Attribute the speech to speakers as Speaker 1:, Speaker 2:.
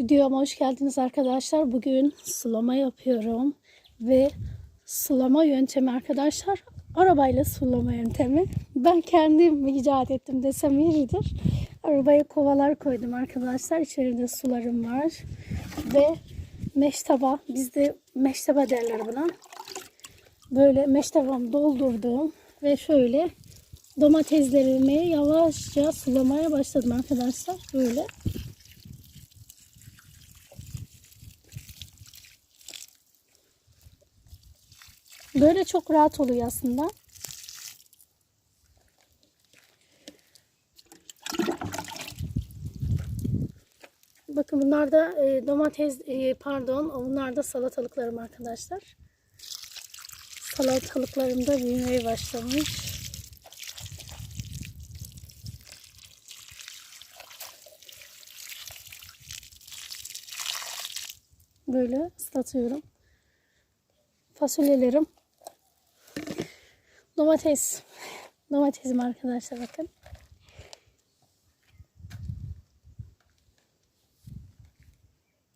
Speaker 1: Videoma hoş geldiniz arkadaşlar. Bugün sulama yapıyorum ve sulama yöntemi arkadaşlar arabayla sulama yöntemi. Ben kendim icat ettim desem yeridir. Arabaya kovalar koydum arkadaşlar. İçeride sularım var ve meştaba bizde meştaba derler buna. Böyle meştabamı doldurdum ve şöyle domateslerimi yavaşça sulamaya başladım arkadaşlar. Böyle. Böyle çok rahat oluyor aslında. Bakın bunlar da e, domates e, pardon bunlar da salatalıklarım arkadaşlar. Salatalıklarım da büyümeye başlamış. Böyle ıslatıyorum. Fasulyelerim. Domates. Domatesim arkadaşlar bakın.